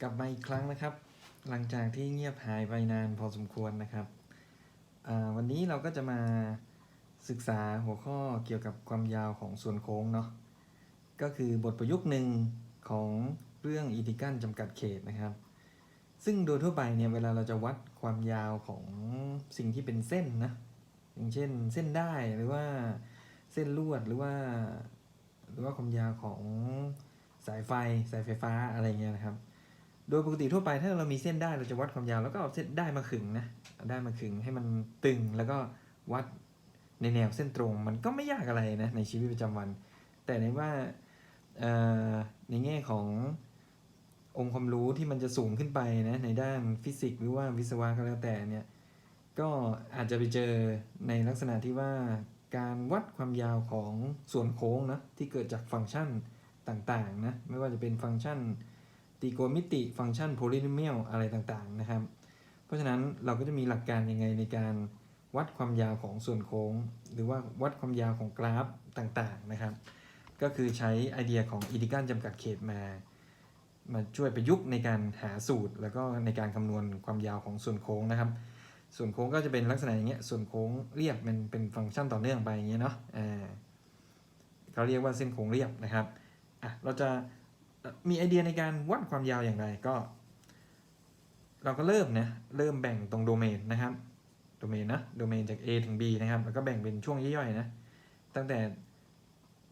กลับมาอีกครั้งนะครับ หลังจากที่เงียบหายไปนานพอสมควรนะครับ วันนี้เราก็จะมาศึกษาหัวข้อเกี่ยวกับความยาวของส่วนโค้งเนาะก็คือบทประยุกต์หนึ่งของเรื่องอิทิกันจำกัดเขตนะครับ ซึ่งโดยทั่วไปเนี่ยเวลาเราจะวัดความยาวของสิ่งที่เป็นเส้นนะอย่างเช่นเส้นได้หรือว่าเส้นลวดหรือว่า หรือว่าความยาวของ สายไฟสายไฟฟ้าอะไรเงี้ยนะครับ โดยปกติทั่วไปถ้าเรามีเส้นได้เราจะวัดความยาวแล้วก็เอาเส้นได้มาขึงนะได้มาขึงให้มันตึงแล้วก็วัดในแนวเส้นตรงมันก็ไม่ยากอะไรนะในชีวิตประจำวัน แต่ในว่าในแง่ขององค์ความรู้ที่มันจะสูงขึ้นไปนะในด้านฟิสิกส์หรือว่าวิศวะก็แล้วแต่เนี่ยก็อาจจะไปเจอในลักษณะที่ว่าการวัดความยาวของส่วนโค้งนะที่เกิดจากฟังก์ชัน ต่างๆนะไม่ว่าจะเป็นฟังก์ชันตรีโกณมิติ ฟังก์ชันโพลินอเมียลอะไรต่างๆนะครับ เพราะฉะนั้นเราก็จะมีหลักการยังไงในการวัดความยาวของส่วนโค้ง หรือว่าวัดความยาวของกราฟต่างๆนะครับ ก็คือใช้ไอเดียของอิดิกันจำกัดเขตมา มาช่วยประยุกต์ในการหาสูตร แล้วก็ในการคำนวณความยาวของส่วนโค้งนะครับ ส่วนโค้งก็จะเป็นลักษณะอย่างเงี้ยส่วนโค้งเรียบมันเป็นฟังก์ชันต่อเนื่องไปอย่างเงี้ยเนาะอ่าเขาเรียกว่าเส้นโค้งเรียบนะครับ อะเราจะมีไอเดียในการวัดความยาวอย่างไรก็ เราก็เริ่มนะเริ่มแบ่งตรงโดเมนนะครับโดเมนนะโดเมนจาก A ถึง B นะครับ แล้วก็แบ่งเป็นช่วงย่อยๆนะ ตั้งแต่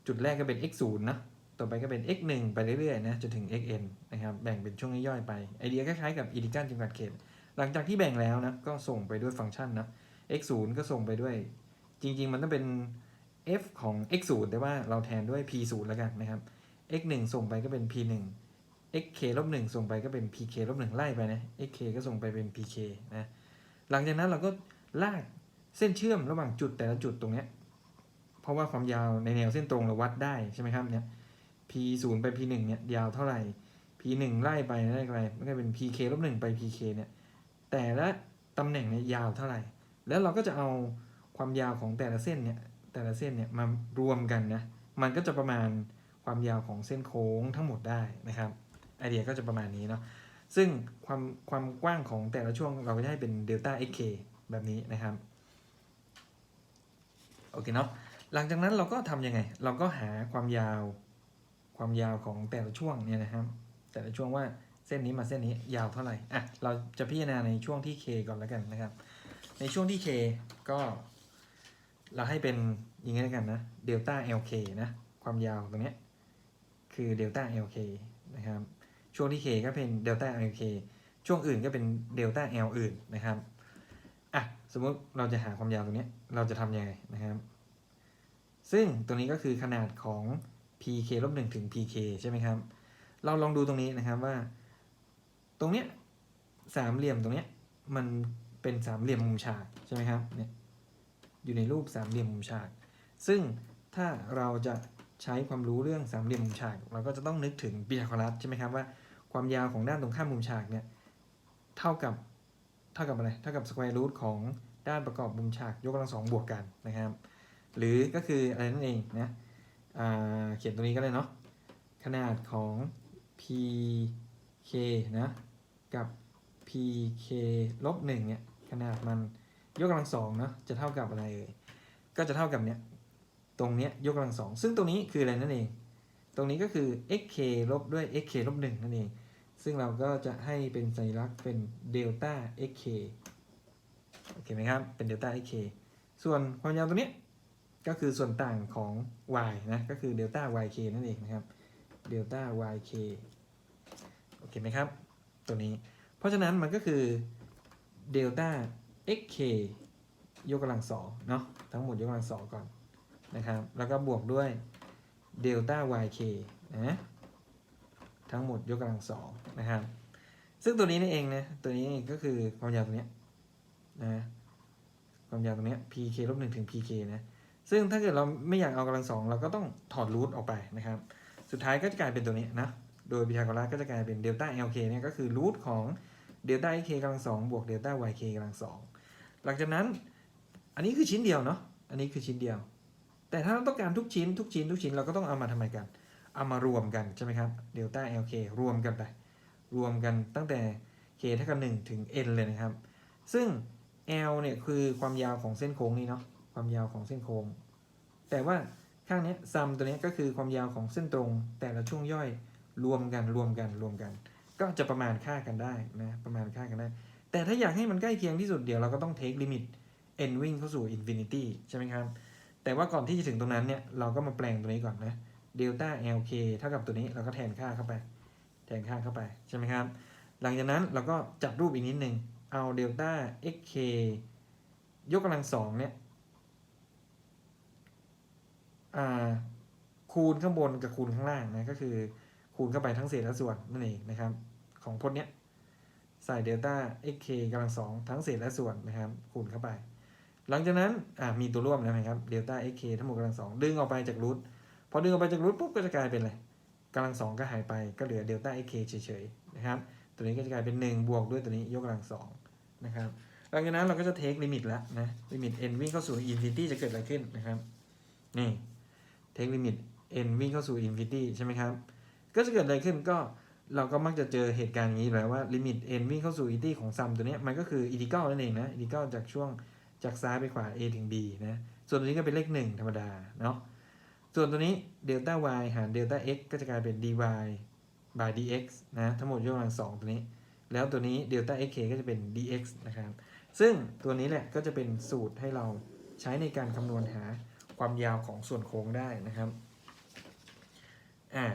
จุดแรกก็เป็น x 0นะ ต่อไปก็เป็น x 1ไปเรื่อยๆนะ จนถึง xn นะครับ แบ่งเป็นช่วงย่อยๆไป ไอเดียคล้ายๆกับอิดิกันจำกัดเขต หลังจากที่แบ่งแล้วนะ ก็ส่งไปด้วยฟังก์ชันนะ x 0ก็ส่งไปด้วย จริง ๆ มันต้องเป็น f ของ x 0แต่ว่าเราแทนด้วย p 0แล้วกันนะครับ x 1ส่งไปก็เป็น p 1 xk ลบ1ส่งไปก็เป็น pk ลบ1ไล่ไปนะ xk ก็ส่งไปเป็น pk นะ หลังจากนั้นเราก็ลากเส้นเชื่อมระหว่างจุดแต่ละจุดตรงเนี้ย เพราะว่าความยาวในแนวเส้นตรงเราวัดได้ใช่ไหมครับเนี่ย p 0ไป p 1เนี่ยยาวเท่าไหร่ p 1ไล่ไปได้ไกลมันก็เป็น pk ลบ1ไป pk เนี่ย แต่ละตำแหน่งเนี่ยยาวเท่าไหร่ แล้วเราก็จะเอาความยาวของแต่ละเส้นเนี่ยแต่ละเส้นเนี่ยมารวมกันนะ มันก็จะประมาณ ความยาวของเส้นโค้งทั้งหมดได้นะครับไอเดียก็จะประมาณนี้เนาะซึ่งความความกว้างของแต่ละช่วงเราก็จะให้เป็นเดลต้า xk แบบนี้นะครับโอเคเนาะหลังจากนั้นเราก็ทำยังไง เราก็หาความยาวความยาวของแต่ละช่วงเนี่ยนะครับ แต่ละช่วงว่าเส้นนี้มาเส้นนี้ยาวเท่าไหร่อะเราจะพิจารณาในช่วงที่ k ก่อนแล้วกันนะครับ ในช่วงที่ k ก็ เราให้เป็นอย่างนี้แล้วกันนะเดลต้า lk นะ ความยาวตรงเนี้ย คือเดลต้า LK นะครับ ช่วงที่ K ก็เป็นเดลต้า LK ช่วงอื่นก็เป็นเดลต้า L อื่นนะครับ อะ สมมติเราจะหาความยาวตรงนี้ เราจะทำยังไงนะครับ ซึ่งตรงนี้ก็คือขนาดของ PK ลบ1ถึง PK ใช่ไหมครับ เราลองดูตรงนี้นะครับว่า ตรงเนี้ยสามเหลี่ยมตรงเนี้ยมันเป็นสามเหลี่ยมมุมฉากใช่ไหมครับ เนี่ย อยู่ในรูปสามเหลี่ยมมุมฉาก ซึ่งถ้าเราจะ ใช้ความรู้เรื่องสามเหลี่ยมมุมฉาก เราก็จะต้องนึกถึงปีทาโกรัสใช่ไหมครับว่าความยาวของด้านตรงข้ามมุมฉากเนี่ยเท่ากับเท่ากับอะไรเท่ากับสแควร์รูทของด้านประกอบมุมฉากยกกำลังสองบวกกันนะครับ หรือก็คืออะไรนั่นเองนะเขียนตรงนี้ก็ได้เนาะขนาดของ pk นะกับ pk ลบหนึ่งเนี่ยขนาดมันยกกำลังสองเนาะจะเท่ากับอะไรเอ่ยก็จะเท่ากับเนี่ย ตรงเนี้ยยกกำลังสองซึ่งตรงนี้คืออะไรนั่นเอง ตรงนี้ก็คือ xk ลบด้วย xk ลบหนึ่งนั่นเอง ซึ่งเราก็จะให้เป็นสัญลักษณ์เป็นเดลต้า xk โอเคไหมครับ เป็นเดลต้า xk ส่วนความยาวตรงนี้ก็คือส่วนต่างของ y นะ ก็คือเดลต้า yk นั่นเองนะครับ เดลต้า yk โอเคไหมครับ ตัวนี้ เพราะฉะนั้นมันก็คือเดลต้า xk ยกกำลังสองเนาะ ทั้งหมดยกกำลังสองก่อน นะครับ แล้วก็บวกด้วยเดลต้า yk นะทั้งหมดยกกำลังสองนะครับ ซึ่งตัวนี้นี่เองนะตัวนี้ก็คือความยาวตรงนี้นะความยาวตรงนี้ pk ลบหนึ่งถึง pk นะซึ่งถ้าเกิดเราไม่อยากเอากำลังสองเราก็ต้องถอดรูทออกไปนะครับ สุดท้ายก็จะกลายเป็นตัวนี้นะโดยพีทาโกรัสก็จะกลายเป็นเดลต้า lk เนี่ยก็คือรูทของเดลต้า k กำลังสองบวกเดลต้า yk กำลังสองหลังจากนั้นอันนี้คือชิ้นเดียวเนาะอันนี้คือชิ้นเดียว แต่ถ้าเราต้องการทุกชิ้นทุกชิ้นทุกชิ้นเราก็ต้องเอามาทำไมกัน เอามารวมกันใช่ไหมครับเดลต้า lk รวมกันไป รวมกันตั้งแต่ k เท่ากับ1ถึง n เลยนะครับ ซึ่ง l เนี่ยคือความยาวของเส้นโค้งนี้เนาะความยาวของเส้นโค้ง แต่ว่าข้างนี้ซัมตัวนี้ก็คือความยาวของเส้นตรง แต่ละช่วงย่อยรวมกันรวมกันรวมกัน ก็จะประมาณค่ากันได้นะประมาณค่ากันได้ แต่ถ้าอยากให้มันใกล้เคียงที่สุดเดี๋ยวเราก็ต้องเทคลิมิต n วิ่งเข้าสู่ infinity ใช่ไหมครับ แต่ว่าก่อนที่จะถึงตรงนั้นเนี่ยเราก็มาแปลงตัวนี้ก่อนนะ delta lk เท่ากับตัวนี้เราก็แทนค่าเข้าไป แทนค่าเข้าไปใช่ไหมครับ หลังจากนั้นเราก็จัดรูปอีกนิดนึงเอา delta xk ยกกำลังสองเนี่ยคูณข้างบนกับคูณข้างล่างนะก็คือคูณเข้าไปทั้งเศษและส่วนนั่นเองนะครับ ของพจน์เนี้ยใส่ delta xk กำลังสองทั้งเศษและส่วนนะครับคูณเข้าไป หลังจากนั้นอ่ามีตัวร่วมแล้วนะครับ delta xk ทั้งหมดกำลังสองดึงออกไปจากรูทพอดึงออกไปจากรูทปุ๊บก็จะกลายเป็นอะไรกำลังสองก็หายไปก็เหลือ delta xk เฉยๆนะครับตัวนี้ก็จะกลายเป็น 1 บวกด้วยตัวนี้ยกกำลังสองนะครับหลังจากนั้นเราก็จะเทคลิมิตแล้วนะลิมิต n วิ่งเข้าสู่ infinity จะเกิดอะไรขึ้นนะครับนี่เทคลิมิต n วิ่งเข้าสู่ infinity ใช่ไหมครับก็จะเกิดอะไรขึ้นก็เราก็มักจะเจอเหตุการณ์อย่างนี้แหละว่าลิมิต n วิ่งเข้าสู่ infinity ของซัมตัวนี้มันก็คือ integral นั่นเองนะ integral จากช่วง จากซ้ายไปขวา a ถึง b นะ ส่วนตัวนี้ก็เป็นเลข 1 ธรรมดาเนาะ ส่วนตัวนี้ delta y หาร delta x ก็จะกลายเป็น dy by dx นะ ทั้งหมดยกกำลังสองตัวนี้ แล้วตัวนี้ delta xk ก็จะเป็น dx นะครับ ซึ่งตัวนี้แหละก็จะเป็นสูตรให้เราใช้ในการคำนวณหาความยาวของส่วนโค้งได้นะครับ อ่า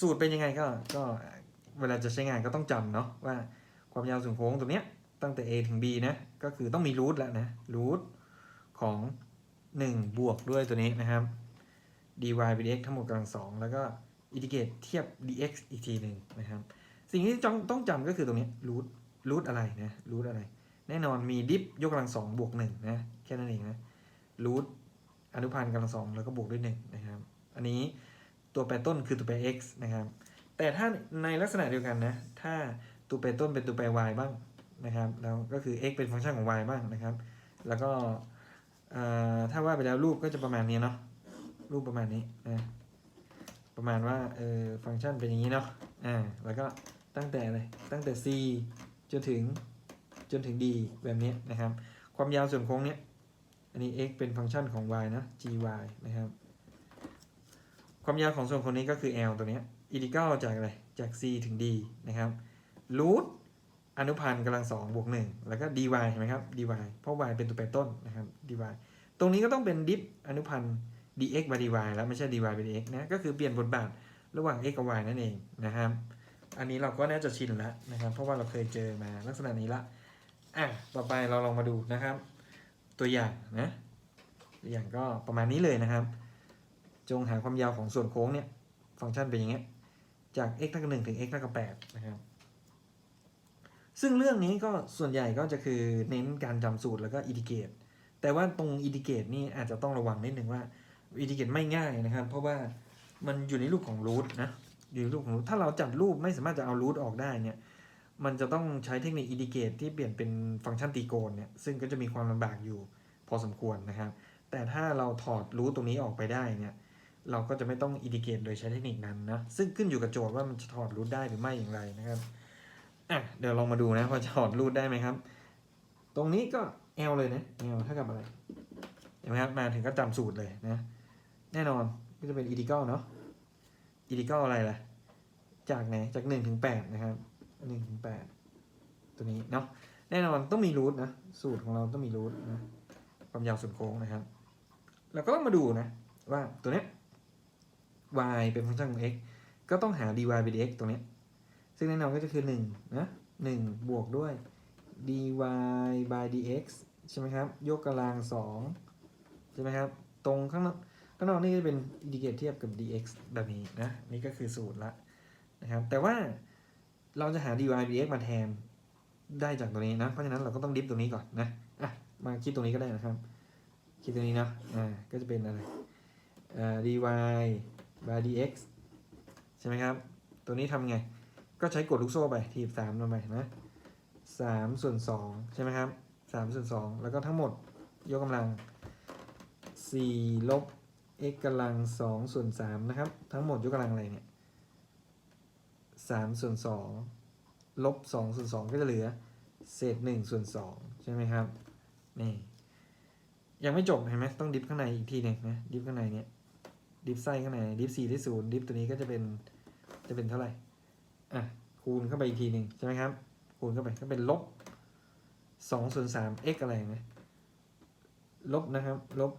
สูตรเป็นยังไงก็ ก็เวลาจะใช้งานก็ต้องจำเนาะว่าความยาวส่วนโค้งตัวเนี้ย ตั้งแต่ a ถึง b นะ ก็คือต้องมีรูทแล้วนะรูทของ 1 บวกด้วยตัวนี้นะครับ dy เป็น x ทั้งหมดกำลังสองแล้วก็อินทิเกรตเทียบ dx อีกทีหนึ่งนะครับ สิ่งที่ต้องต้องจำก็คือตรงนี้รูทรูทอะไรนะรูทอะไร แน่นอนมีดิฟยกกำลังสองบวกหนึ่งนะแค่นั้นเองนะรูทอนุพันธ์กำลังสองแล้วก็บวกด้วยหนึ่งนะครับ อันนี้ตัวแปรต้นคือตัวแปร x นะครับ แต่ถ้าในลักษณะเดียวกันนะ ถ้าตัวแปรต้นเป็นตัวแปร y บ้าง นะครับแล้วก็คือ x เป็นฟังก์ชันของ y บ้างนะครับ แล้วก็ถ้าว่าไปแล้วรูปก็จะประมาณนี้เนาะรูปประมาณนี้นะประมาณว่าเออฟังก์ชันเป็นอย่างนี้เนาะอ่าแล้วก็ตั้งแต่อะไรตั้งแต่ c จนถึงจนถึง d แบบนี้นะครับ ความยาวส่วนโค้งเนี้ยอันนี้ x เป็นฟังก์ชันของ y นะ gy นะครับ ความยาวของส่วนโค้งนี้ก็คือ l ตัวเนี้ยอินทิกรัลจากอะไรจาก c ถึง d นะครับรูท อนุพันธ์กำลังสองบวกหนึ่งแล้วก็ dy เห็นไหมครับ dy เพราะ y เป็นตัวแปรต้นนะครับ dy ตรงนี้ก็ต้องเป็นดิฟอนุพันธ์ dx by dy แล้วไม่ใช่ dy by dx นะก็คือเปลี่ยนบทบาทระหว่าง x กับ y นั่นเองนะครับ อันนี้เราก็น่าจะชินแล้วนะครับ เพราะว่าเราเคยเจอมาลักษณะนี้ละอะต่อไปเราลองมาดูนะครับ ตัวอย่างนะตัวอย่างก็ประมาณนี้เลยนะครับ จงหาความยาวของส่วนโค้งเนี่ยฟังก์ชันเป็นอย่างเงี้ยจาก x เท่ากับ1ถึง x เท่ากับ8นะครับ ซึ่งเรื่องนี้ก็ส่วนใหญ่ก็จะคือเน้นการจำสูตรแล้วก็อินทิเกตแต่ว่าตรงอินทิเกตนี่อาจจะต้องระวังนิดนึงว่าอินทิเกตไม่ง่ายนะครับ เพราะว่ามันอยู่ในรูปของรูทนะ อยู่ในรูปของรูทถ้าเราจัดรูปไม่สามารถจะเอารูทออกได้เนี่ย มันจะต้องใช้เทคนิคอินทิเกตที่เปลี่ยนเป็นฟังก์ชันตรีโกณเนี่ย ซึ่งก็จะมีความลำบากอยู่พอสมควรนะครับ แต่ถ้าเราถอดรูทตรงนี้ออกไปได้เนี่ย เราก็จะไม่ต้องอินทิเกตโดยใช้เทคนิคนั้นนะ ซึ่งขึ้นอยู่กับโจทย์ว่ามันจะถอดรูทได้หรือไม่อย่างไรนะครับ อะเดี๋ยวลองมาดูนะว่าจะถอดรูทได้ไหมครับ ตรงนี้ก็ L เลยนะ L เท่ากับอะไรเห็นไหมครับมาถึงก็จำสูตรเลยนะ แน่นอนก็จะเป็นอินทิกรัลเนาะอินทิกรัลอะไรล่ะ จากไหนจากหนึ่งถึงแปดนะครับหนึ่งถึงแปดตัวนี้เนาะแน่นอนต้องมีรูทนะสูตรของเราต้องมีรูทนะความยาวส่วนโค้งนะครับเราก็ต้องมาดูนะ ว่าตัวเนี้ย y เป็นฟังก์ชันของ x ก็ต้องหา dy by dx ตรงเนี้ย ซึ่งแน่นอนก็จะคือหนึ่งนะหนึ่งบวกด้วย dy by dx ใช่ไหมครับ ยกกำลังสองใช่ไหมครับ ตรงข้างนอกข้างนอกนี่จะเป็นอินดิเกตเทียบกับ dx แบบนี้นะ นี่ก็คือสูตรละนะครับ แต่ว่าเราจะหา dy dx มาแทนได้จากตัวนี้นะ เพราะฉะนั้นเราก็ต้องดิฟตัวนี้ก่อนนะอะมาคิดตรงนี้ก็ได้นะครับ คิดตรงนี้นะอ่าก็จะเป็นอะไรอ่า dy by dx ใช่ไหมครับ ตัวนี้ทำไง ก็ใช้กดลูกโซ่ไปทีบสามลงไปนะสามส่วนสองใช่ไหมครับสามส่วนสองแล้วก็ทั้งหมดยกกำลังสี่ลบ x กำลังสองส่วนสามนะครับ ทั้งหมดยกกำลังอะไรเนี่ยสามส่วนสองลบสองส่วนสองก็จะเหลือ เศษหนึ่งส่วนสองใช่ไหมครับนี่ยังไม่จบเห็นไหมต้องดิฟข้างในอีกทีหนึ่งนะดิฟข้างในเนี้ยดิฟไส้ข้างในดิฟสี่ที่ศูนย์ดิฟตัวนี้ก็จะเป็นจะเป็นเท่าไหร่ อะคูณเข้าไปอีกทีหนึ่งใช่ไหมครับ คูณเข้าไปก็เป็นลบสองส่วนสาม x อะไรนะลบนะครับ ลบ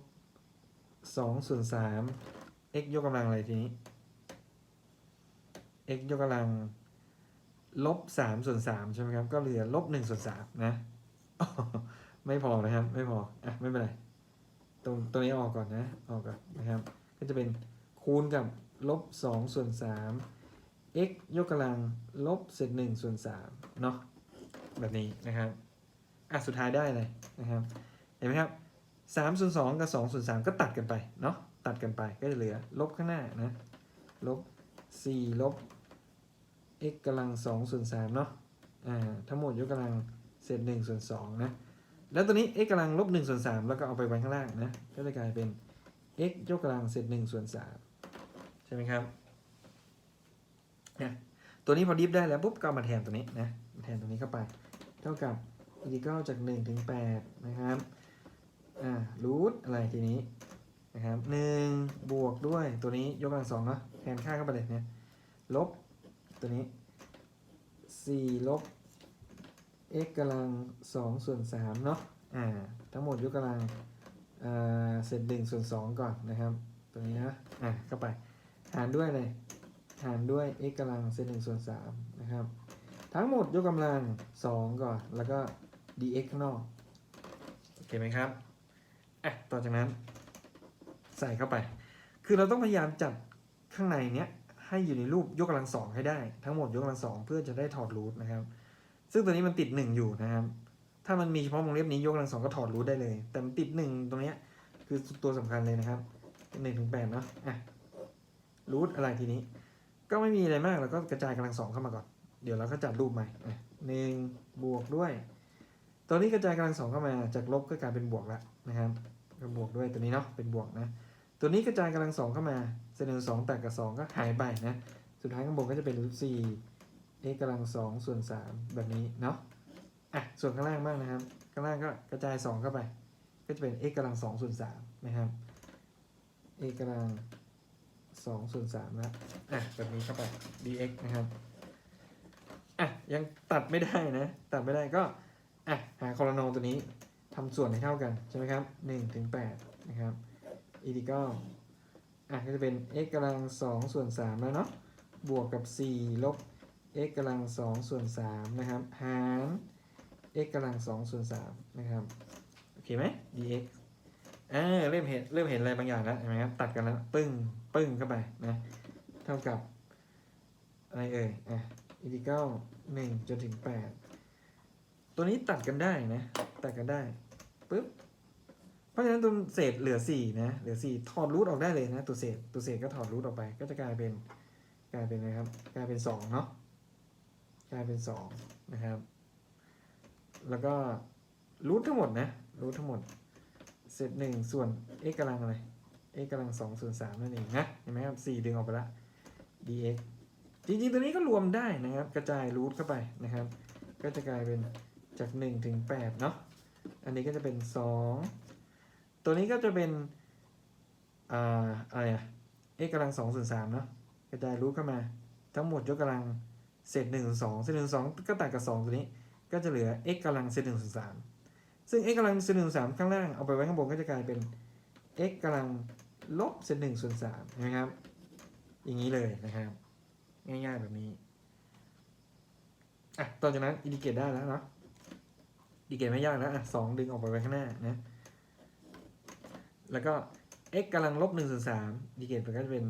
สองส่วนสาม x ยกกำลังอะไรทีนี้ x ยกกำลังลบสามส่วนสามใช่ไหมครับ ก็เหลือลบหนึ่งส่วนสามนะไม่พอนะครับ ไม่พอ อะ ไม่เป็นไร ตรงตัวนี้ออกก่อนนะ ออกก่อนนะครับ ก็จะเป็นคูณกับลบสองส่วนสาม x ยกกำลังลบเศษหนึ่งส่วนสามเนาะแบบนี้นะครับอะสุดท้ายได้เลยนะครับเห็นไหมครับสามส่วนสองกับสองส่วนสามก็ตัดกันไปเนาะตัดกันไปก็จะเหลือลบข้างหน้านะลบสี่ลบ x กำลังสองส่วนสามเนาะอ่าทั้งหมดยกกำลังเศษหนึ่งส่วนสองนะแล้วตัวนี้ x กำลังลบหนึ่งส่วนสามแล้วก็เอาไปไว้ข้างล่างนะก็จะกลายเป็น x ยกกำลังเศษหนึ่งส่วนสามใช่ไหมครับ นี่ยตัวนี้พอดิฟได้แล้วปุ๊บก็มาแทนตัวนี้นะแทนตัวนี้เข้าไป เท่ากับอินทิกรัลจาก1ถึง8นะครับอ่ารูทอะไรทีนี้นะครับหนึ่งบวกด้วยตัวนี้ยกกำลังสองเนาะแทนค่าเข้าไปเลยเนี่ยลบตัวนี้สี่ลบ x กำลังสองส่วนสามเนาะอ่าทั้งหมดยกกำลังอ่าเศษหนึ่งส่วนสองก่อนนะครับ ตัวนี้นะอ่าเข้าไปหารด้วยเลย หารด้วย x กำลังเศษหนึ่งส่วนสามนะครับ ทั้งหมดยกกำลังสองก่อน แล้วก็ dx ข้างนอก โอเคไหมครับ อะ ต่อจากนั้น ใส่เข้าไป คือเราต้องพยายามจัดข้างในเนี้ยให้อยู่ในรูปยกกำลังสองให้ได้ ทั้งหมดยกกำลังสองเพื่อจะได้ถอดรูทนะครับ ซึ่งตัวนี้มันติดหนึ่งอยู่นะครับ ถ้ามันมีเฉพาะวงเล็บนี้ยกกำลังสองก็ถอดรูทได้เลย แต่มันติดหนึ่งตรงเนี้ยคือตัวสำคัญเลยนะครับหนึ่งถึงแปดเนาะอะรูทอะไรทีนี้ ก็ไม่มีอะไรมากเราก็กระจายกำลังสองเข้ามาก่อน เดี๋ยวเราก็จัดรูปใหม่หนึ่งบวกด้วย ตัวนี้กระจายกำลังสองเข้ามา จากลบก็กลายเป็นบวกแล้วนะครับก็บวกด้วยตัวนี้เนาะเป็นบวกนะ ตัวนี้กระจายกำลังสองเข้ามาเศษหนึ่งสองแตกกับสองก็หายไปนะ สุดท้ายข้างบนก็จะเป็นรูทสี่ x กำลังสองส่วนสามแบบนี้เนาะอะส่วนข้างล่างบ้างนะครับ ข้างล่างก็กระจายสองเข้าไป ก็จะเป็น x กำลังสองส่วนสามนะครับ x กำลัง สองส่วนสามแล้วอะแบบนี้เข้าไป dx นะครับอะยังตัดไม่ได้นะ ตัดไม่ได้ก็อะหาคอร์โนตัวนี้ทำส่วนให้เท่ากัน ใช่ไหมครับหนึ่งถึงแปดนะครับอีดีก็อะก็จะเป็น x กำลังสองส่วนสามแล้วเนาะบวกกับสี่ลบ x กำลังสองส่วนสามนะครับ หาร x กำลังสองส่วนสามนะครับ โอเคไหม dx อ่าเริ่มเห็นเริ่มเห็นอะไรบางอย่างแล้วเห็นไหมครับตัดกันแล้วปึ้งปึ้งเข้าไปนะเท่ากับอะไรเอ่ยอะอินทิกรัลหนึ่งจนถึงแปดตัวนี้ตัดกันได้นะ ตัดกันได้ปึ๊บเพราะฉะนั้นตัวเศษเหลือสี่นะเหลือสี่ถอดรูทออกได้เลยนะ ตัวเศษตัวเศษก็ถอดรูทออกไป ก็จะกลายเป็นกลายเป็นอะไรครับ กลายเป็นสองเนาะกลายเป็นสองนะครับ แล้วก็รูททั้งหมดนะรูททั้งหมด เศษหนึ่งส่วน x กำลังอะไร x กำลังสองส่วนสามนั่นเองนะเห็นไหมครับสี่ดึงออกไปละ dx จริงๆตัวนี้ก็รวมได้นะครับ กระจายรูทเข้าไปนะครับ ก็จะกลายเป็นจากหนึ่งถึงแปดเนาะอันนี้ก็จะเป็นสองตัวนี้ก็จะเป็นอ่าอะไรอะ x กำลังสองส่วนสามเนาะกระจายรูทเข้ามา ทั้งหมดยกกำลังเศษหนึ่งส่วนสองเศษหนึ่งส่วนสองก็ตัดกับสองตัวนี้ ก็จะเหลือ x กำลังเศษหนึ่งส่วนสาม ซึ่ง x กำลังเศษหนึ่งสามข้างล่างเอาไปไว้ข้างบนก็จะกลายเป็น x กำลังลบเศษหนึ่งส่วนสามนไหมครับ อย่างนี้เลยนะครับ ง่ายๆแบบนี้อะต่อจากนั้นอินดิเกตได้แล้วเนาะอินดิเกตไม่ยากแล้วอะสองดึงออกไปไว้ข้างหน้านะแล้วก็ x กำลังลบหนึ่งส่วนสามอินดิเกตมันก็จะเป็น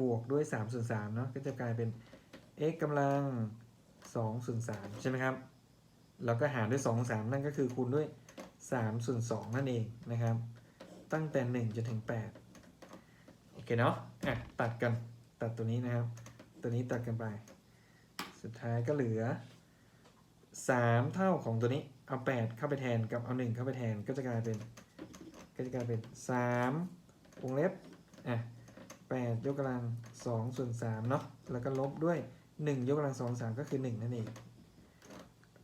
บวกด้วยสามส่วนสามเนาะก็จะกลายเป็น x กำลังสองส่วนสามใช่ไหมครับ แล้วก็หารด้วยสองส่วนสามนั่นก็คือคูณด้วยสามส่วนสองนั่นเองนะครับ ตั้งแต่หนึ่งจนถึงแปดโอเคเนาะอะตัดกันตัดตัวนี้นะครับ ตัวนี้ตัดกันไป สุดท้ายก็เหลือสามเท่าของตัวนี้เอาแปดเข้าไปแทนกับเอาหนึ่งเข้าไปแทนก็จะกลายเป็นก็จะกลายเป็นสามวงเล็บอะแปดยกกำลังสองส่วนสามเนาะแล้วก็ลบด้วยหนึ่งยกกำลังสองสามก็คือหนึ่งนั่นเอง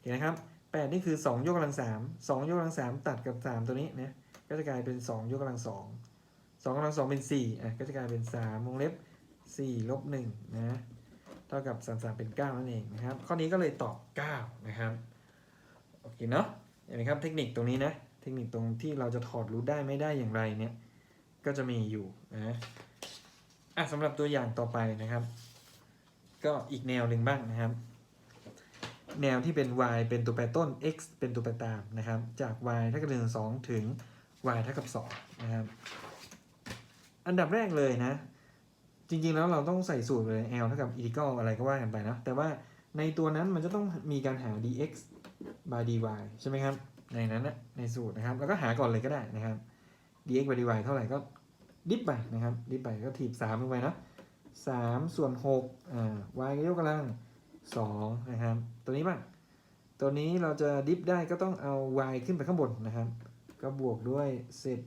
เห็นนะครับแปดนี่คือสองยกกำลังสามสองยกกำลังสามตัดกับสามตัวนี้นะก็จะกลายเป็นสองยกกำลังสองสองกำลังสองเป็นสี่อะก็จะกลายเป็นสามวงเล็บสี่ลบหนึ่งนะเท่ากับสามสามเป็นเก้านั่นเองนะครับ ข้อนี้ก็เลยตอบเก้านะครับโอเคเนาะเห็นไหมครับเทคนิคตรงนี้นะเทคนิคตรงที่เราจะถอดรูทได้ไม่ได้อย่างไรเนี่ยก็จะมีอยู่นะอะสำหรับตัวอย่างต่อไปนะครับ ก็อีกแนวหนึ่งบ้างนะครับ แนวที่เป็น y เป็นตัวแปรต้น x เป็นตัวแปรตามนะครับ จาก y เท่ากับ1 2ถึง y เท่ากับ2นะครับ อันดับแรกเลยนะ จริงๆแล้วเราต้องใส่สูตรเลย l เท่ากับ integral อะไรก็ว่ากันไปนะ แต่ว่าในตัวนั้นมันจะต้องมีการหา dx by dy ใช่ไหมครับ ในนั้นนะในสูตรนะครับ แล้วก็หาก่อนเลยก็ได้นะครับ dx by dy เท่าไหร่ก็ดิฟไปนะครับ ดิฟไปก็ถีบ3ลงไปนะ3ส่วน6อ่า y ก็ยกกำลัง2นะครับ ตัวนี้บ้าง ตัวนี้เราจะดิฟได้ก็ต้องเอา y ขึ้นไปข้างบนนะครับ ก็บวกด้วยเศษ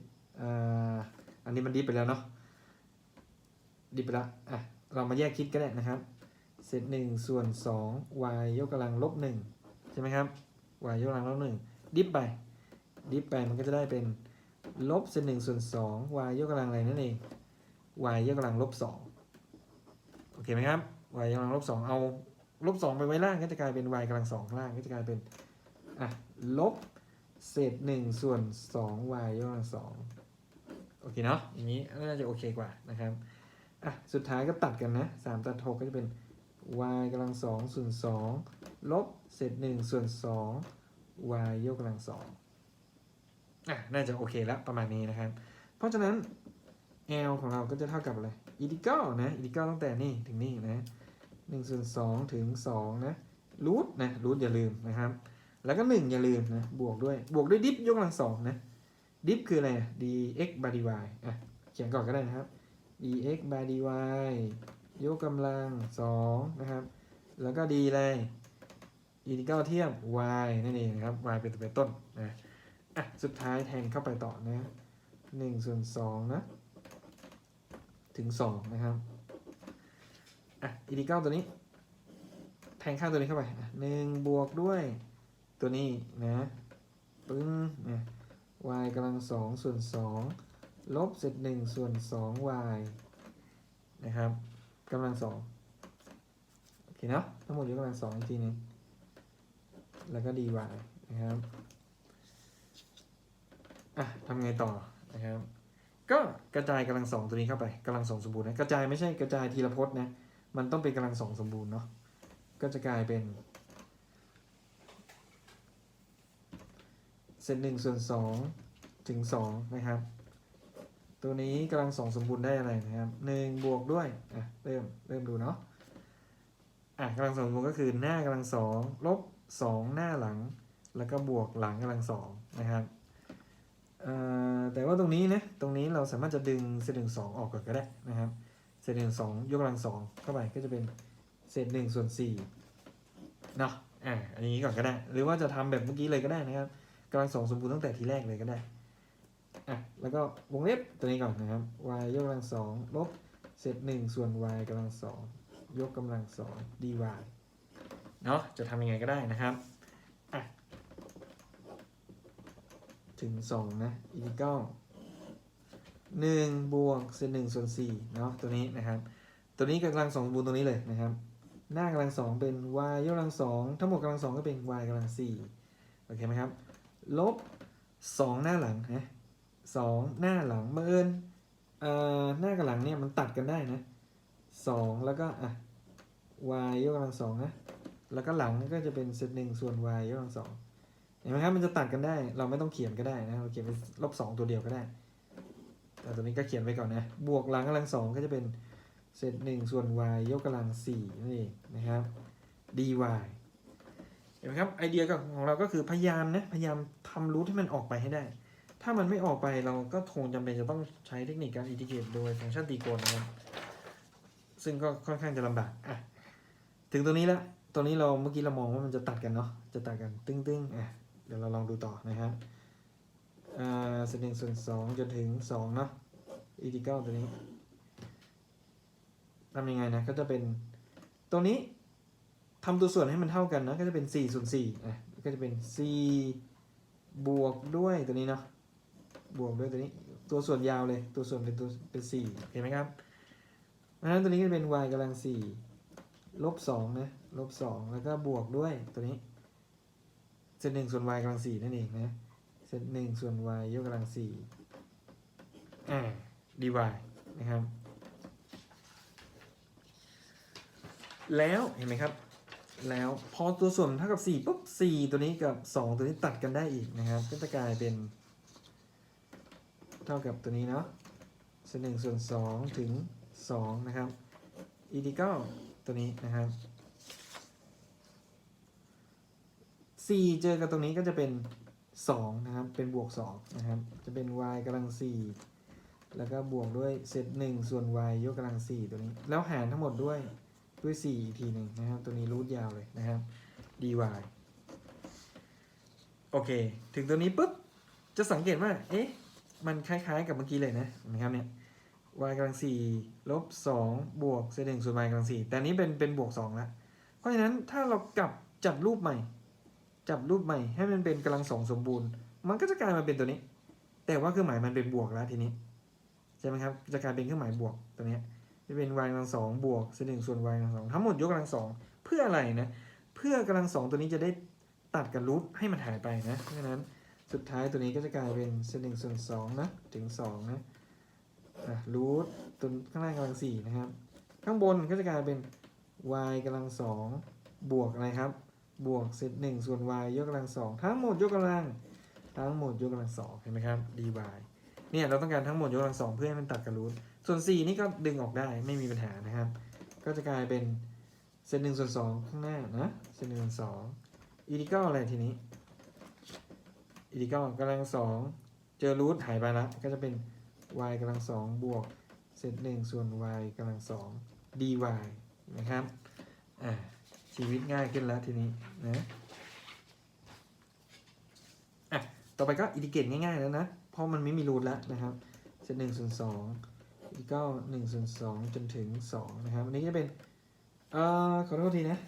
อันนี้มันดิฟไปแล้วเนาะ ดิฟไปแล้วอะ เรามาแยกคิดก็ได้นะครับ เศษหนึ่งส่วนสอง y ยกกำลังลบหนึ่งใช่ไหมครับ y ยกกำลังลบหนึ่งดิฟไป ดิฟไปมันก็จะได้เป็นลบเศษหนึ่งส่วนสอง y ยกกำลังอะไรนั่นเอง y ยกกำลังลบสองโอเคไหมครับ y ยกกำลังลบสองเอา ลบสองไปไว้ล่างก็จะกลายเป็น y กำลังสองล่างก็จะกลายเป็นอะลบเศษหนึ่งส่วนสอง y ยกกำลังสองโอเคเนาะอย่างนี้น่าจะโอเคกว่านะครับอะสุดท้ายก็ตัดกันนะสามตัดหกก็จะเป็น y กำลังสองส่วนสองลบเศษหนึ่งส่วนสอง y ยกกำลังสองอะน่าจะโอเคแล้วประมาณนี้นะครับ เพราะฉะนั้น l ของเราก็จะเท่ากับอะไร integral นะ integral ตั้งแต่นี่ถึงนี่นะ หนึ่งส่วนสองถึงสองนะรูทนะรูทอย่าลืมนะครับ แล้วก็หนึ่งอย่าลืมนะบวกด้วยบวกด้วยดิฟยกกำลังสองนะดิฟคืออะไร dx by dy อะเขียนก่อนก็ได้นะครับ dx by dy ยกกำลังสองนะครับ แล้วก็ d อะไร integral เทียบ y นั่นเองนะครับ y เป็นตัวเป็นต้นนะอะสุดท้ายแทนเข้าไปต่อนะหนึ่งส่วนสองนะ ถึงสองนะครับ อะอินทิกรัลตัวนี้ แทงข้างตัวนี้เข้าไปหนึ่งบวกด้วย ตัวนี้นะปึ้งเนี่ย y กำลังสองส่วนสองลบเศษหนึ่งส่วนสอง y นะครับกำลังสองโอเคเนาะทั้งหมดอยกกำลังสองอีกทีนึงแล้วก็ dy นะครับอะทำไงต่อนะครับก็กระจายกำลังสองตัวนี้เข้าไปกำลังสองสมบูรณ์นะกระจายไม่ใช่กระจายทีละพจน์นะ มันต้องเป็นกำลังสองสมบูรณ์เนาะก็จะกลายเป็นเศษหนึ่งส่วนสองถึงสองนะครับ ตัวนี้กำลังสองสมบูรณ์ได้อะไรนะครับหนึ่งบวกด้วยอะเริ่มเริ่มดูเนาะอะกำลังสองสมบูรณ์ก็คือหน้ากำลังสองลบสองหน้าหลัง แล้วก็บวกหลังกำลังสองนะครับแต่ว่าตรงนี้นะตรงนี้เราสามารถจะดึงเศษหนึ่งสองออกก่อนก็ได้นะครับ เศษหนึ่งสองยกกำลังสองเข้าไปก็จะเป็นเศษหนึ่งส่วนสี่เนาะอ่าอันนี้ก่อนก็ได้ หรือว่าจะทำแบบเมื่อกี้เลยก็ได้นะครับกำลังสองสมบูรณ์ตั้งแต่ทีแรกเลยก็ได้อะแล้วก็วงเล็บตัวนี้ก่อนนะครับ y ยกกำลังสองลบเศษหนึ่งส่วน y กำลังสองยกกำลังสอง dy เนาะจะทำยังไงก็ได้นะครับอะถึงสองนะอีกก้อง 1บวกเศษหนึ่งส่วน4เนาะตัวนี้นะครับ ตัวนี้กำลังสองบูนตัวนี้เลยนะครับ หน้ากำลังสองเป็น y ยกกำลังสองทั้งหมดกำลังสองก็เป็น y กำลังสี่โอเคไหมครับ ลบสองหน้าหลังนะสองหน้าหลังเมื่อเอิญอหน้ากับหลังเนี่ยมันตัดกันได้นะสองแล้วก็อะ y ยกกำลังสองนะแล้วก็หลังก็จะเป็นเศษหนึ่งส่วน y ยกกำลังสองเห็นไหมครับมันจะตัดกันได้ เราไม่ต้องเขียนก็ได้นะเราเขียนเป็นลบสองตัวเดียวก็ได้ ต่ตัวนี้ก็เขียนไว้ก่อนนะ บวกหลังกำลังสองก็จะเป็นเศษหนึ่งส่วน y ยกกำลังสี่นั่นเองนะครับ dy เห็นไหมครับไอเดียของเราก็คือพยายามนะพยายามทำรูทให้มันออกไปให้ได้ ถ้ามันไม่ออกไปเราก็คงจำเป็นจะต้องใช้เทคนิคการอินทิเกรตโดยฟังก์ชันตีโกณนะครับ ซึ่งก็ค่อนข้างจะลำบากอะถึงตัวนี้ละตัวนี้เราเมื่อกี้เรามองว่ามันจะตัดกันเนาะจะตัดกันตึ้งๆอะเดี๋ยวเราลองดูต่อนะครับ อ่าเศษหนึ่งส่วนสองจนถึงสองเนาะอิทิเกลตัวนี้ทำยังไงนะ ก็จะเป็นตัวนี้ทำตัวส่วนให้มันเท่ากันนะ ก็จะเป็น4ส่วน4อะก็จะเป็น 4 บวกด้วยตัวนี้เนาะบวกด้วยตัวนี้ตัวส่วนยาวเลย ตัวส่วนเป็นตัวเป็น4เห็นไหมครับเพราะฉะนั้นตัวนี้ก็จะเป็น y กำลัง4ลบ2นะลบ2แล้วก็บวกด้วยตัวนี้เศษหนึ่งส่วน y กำลัง4นั่นเองนะ เศษหนึ่งส่วน y ยกกำลัง4อ่า dy นะครับ แล้วเห็นไหมครับ แล้วพอตัวส่วนเท่ากับ 4 ปุ๊บ 4 ตัวนี้กับ 2 ตัวนี้ตัดกันได้อีกนะครับ ก็จะกลายเป็น เท่ากับตัวนี้เนาะส่วนหนึ่งส่วน 2 ถึง 2 นะครับ e d ก็ตัวนี้นะครับ 4 เจอกับตรงนี้ก็จะเป็น 2นะครับ เป็นบวก2นะครับ จะเป็น y กำลัง 4 แล้วก็บวกด้วยเศษ1ส่วน y ยกกำลัง 4 ตัวนี้ แล้วหารทั้งหมดด้วยด้วย 4 อีกทีหนึ่งนะครับ ตัวนี้รูทยาวเลยนะครับ dy โอเค ถึงตัวนี้ปุ๊บ จะสังเกตว่า เอ๊ะ มันคล้ายๆกับเมื่อกี้เลยนะนะครับเนี่ย y กำลัง4ลบ2บวกเศษ1ส่วน y กำลัง4แต่นี้เป็นเป็นบวก2แล้ว เพราะฉะนั้นถ้าเรากลับจับรูปใหม่ จับรูปใหม่ให้มันเป็นกำลังสองสมบูรณ์ มันก็จะกลายมาเป็นตัวนี้ แต่ว่าเครื่องหมายมันเป็นบวกแล้วทีนี้ใช่ไหมครับจะกลายเป็นเครื่องหมายบวกตัวนี้จะเป็น y กำลังสองบวกเศษหนึ่งส่วน y กำลังสองทั้งหมดยกกำลังสองเพื่ออะไรนะเพื่อกำลังสองตัวนี้จะได้ตัดกับรูทให้มันหายไปนะเพราะฉะนั้นสุดท้ายตัวนี้ก็จะกลายเป็นเศษหนึ่งส่วนสองนะถึงสองนะอะรูทตัวข้างล่างกำลังสี่นะครับ ข้างบนก็จะกลายเป็น y กำลังสองบวกอะไรครับ บวกเศษหนึ่งส่วน y ยกกำลังสองทั้งหมดยกกำลังทั้งหมดยกกำลังสองเห็นไหมครับ dy เนี่ยเราต้องการทั้งหมดยกกำลังสองเพื่อให้มันตัดกับรูทส่วน 4 นี่ก็ดึงออกได้ไม่มีปัญหานะครับ ก็จะกลายเป็นเศษหนึ่งส่วนสองข้างหน้านะเศษหนึ่งส่วนสองอีดิเกอะไรทีนี้อีดิเกกำลังสองเจอรูทหายไปละก็จะเป็น y กำลังสองบวกเศษหนึ่งส่วน y กำลังสอง dy นะครับอ่า ชีวิตง่ายขึ้นแล้วทีนี้นะอะต่อไปก็อินดิเกตง่ายๆแล้วนะ เพราะมันไม่มีรูทแล้วนะครับเศษหนึ่งส่วนสองอีกก็หนึ่งส่วนสองจนถึงสองนะครับอันนี้จะเป็นเอ่อขอโทษทีนะ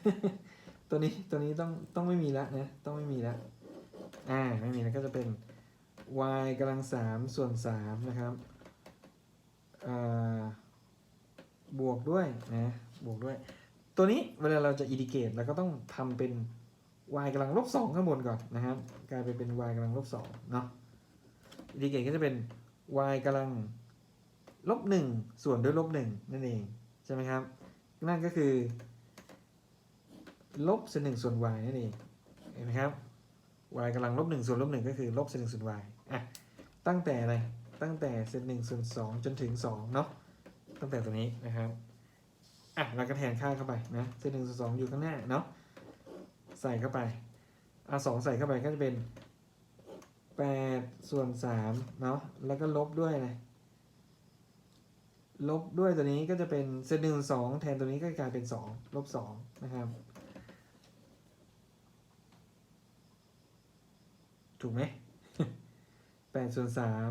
ตัวนี้ตัวนี้ต้องต้องไม่มีแล้วนะต้องไม่มีแล้วอ่าไม่มีแล้วก็จะเป็น y กำลังสามส่วนสามนะครับเอ่อบวกด้วยนะบวกด้วย ตัวนี้เวลาเราจะอินดิเกตเราก็ต้องทำเป็น y กำลังลบสองข้างบนก่อนนะครับกลายไปเป็น y กำลังลบสองเนาะอินดิเกตก็จะเป็น y กำลังลบหนึ่งส่วนด้วยลบหนึ่งนั่นเองใช่ไหมครับ นั่นก็คือลบเศษหนึ่งส่วน y นั่นเองเห็นไหมครับ y กำลังลบหนึ่งส่วนลบหนึ่งก็คือลบเศษหนึ่งส่วน y อะตั้งแต่อะไรตั้งแต่เศษหนึ่งส่วนสองจนถึงสองเนาะตั้งแต่ตัวนี้นะครับ อะเราก็แทนค่าเข้าไปนะเศษหนึ่งส่วนสองอยู่ข้างหน้าเนาะใส่เข้าไปอะสองใส่เข้าไปก็จะเป็นแปดส่วนสามเนาะแล้วก็ลบด้วยอะไรลบด้วยตัวนี้ก็จะเป็นเศษหนึ่งสองแทนตัวนี้ก็กลายเป็นสองลบสองนะครับถูกไหมแปดส่วนสาม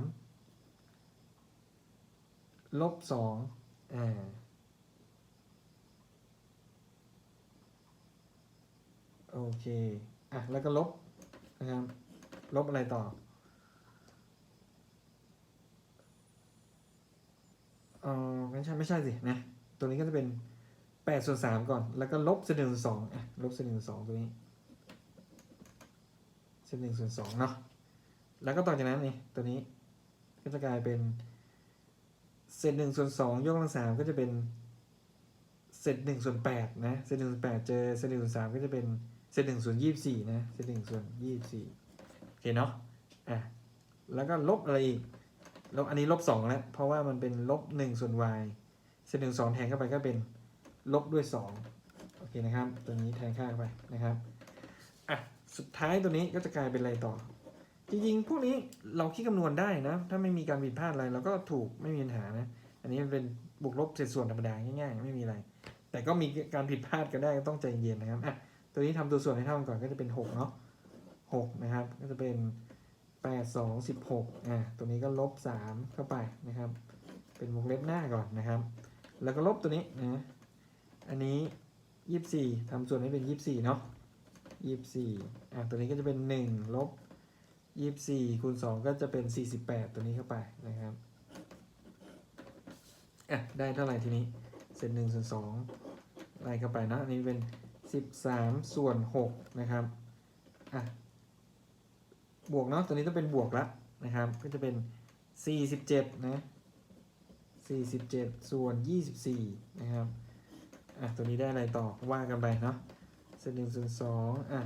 ลบสองอ่า โอเค อะ แล้วก็ลบนะครับ ลบอะไรต่อ เออไม่ใช่ไม่ใช่สินะ ตัวนี้ก็จะเป็นแปดส่วนสามก่อน แล้วก็ลบเศษหนึ่งส่วนสองอะ ลบเศษหนึ่งส่วนสองตัวนี้เศษหนึ่งส่วนสองเนาะ แล้วก็ต่อจากนั้นนี่ตัวนี้ก็จะกลายเป็นเศษหนึ่งส่วนสองยกกำลังสามก็จะเป็นเศษหนึ่งส่วนแปดนะ เศษหนึ่งส่วนแปดเจอเศษหนึ่งส่วนสามก็จะเป็น เศษหนึ่งส่วนยี่สิบสี่นะเศษหนึ่งส่วนยี่สิบสี่โอเคเนาะอะแล้วก็ลบอะไรอีกลบอันนี้ลบสองแล้วเพราะว่ามันเป็นลบหนึ่งส่วน y เศษหนึ่งสองแทนเข้าไปก็เป็นลบด้วยสองโอเคนะครับตัวนี้แทนค่าเข้าไปนะครับอะสุดท้ายตัวนี้ก็จะกลายเป็นอะไรต่อ จริงๆ พวกนี้เราคิดคำนวณได้นะ ถ้าไม่มีการผิดพลาดอะไรเราก็ถูกไม่มีปัญหานะ อันนี้มันเป็นบวกลบเศษส่วนธรรมดาง่ายๆ ไม่มีอะไร แต่ก็มีการผิดพลาดกันได้ก็ต้องใจเย็นนะครับอะ ตัวนี้ทำตัวส่วนให้เท่ากันก่อนก็จะเป็นหกเนาะหกนะครับ ก็จะเป็นแปดสองสิบหกอะตัวนี้ก็ลบสามเข้าไปนะครับ เป็นวงเล็บหน้าก่อนนะครับ แล้วก็ลบตัวนี้นะอันนี้ยี่สิบสี่ทำส่วนให้เป็นยี่สิบสี่เนาะยี่สิบสี่อะตัวนี้ก็จะเป็นหนึ่งลบยี่สิบสี่คูณสองก็จะเป็นสี่สิบแปดตัวนี้เข้าไปนะครับอะได้เท่าไหร่ทีนี้ เศษหนึ่งส่วนสองไล่เข้าไปนะอันนี้เป็น สิบสามส่วนหกนะครับอะบวกเนาะตัวนี้ต้องเป็นบวกละนะครับ ก็จะเป็นสี่สิบเจ็ดนะสี่สิบเจ็ดส่วนยี่สิบสี่นะครับอะตัวนี้ได้อะไรต่อว่ากันไปเนาะเศษหนึ่งส่วนสองอะ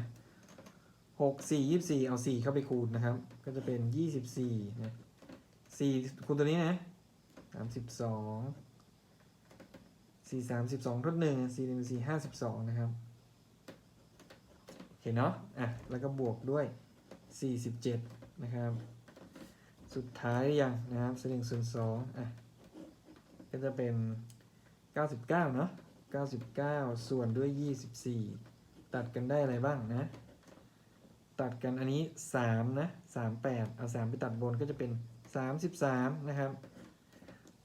หกสี่ยี่สี่เอาสี่เข้าไปคูณนะครับ ก็จะเป็นยี่สิบสี่นะสี่คูณตัวนี้นะสามสิบสองสี่สามสิบสองทดหนึ่งสี่หนึ่งสี่ห้าสิบสองนะครับ เห็นเนาะ อะ แล้วก็บวกด้วยสี่สิบเจ็ดนะครับ สุดท้ายยังนะครับเศษหนึ่งส่วนสองอะ ก็จะเป็นเก้าสิบเก้าเนาะ 99 ส่วนด้วย 24 ตัดกันได้อะไรบ้างนะ ตัดกันอันนี้ 3 นะ 38 เอา 3 ไปตัดบนก็จะเป็น 33 นะครับ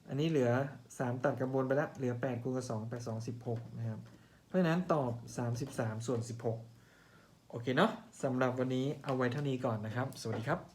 อันนี้เหลือ 3 ตัดกับบนไปแล้ว เหลือ8คูณกับ2 8 2 16 นะครับ เพราะฉะนั้นตอบ 33 ส่วน 16 โอเคเนาะสำหรับวันนี้เอาไว้เท่านี้ก่อนนะครับ สวัสดีครับ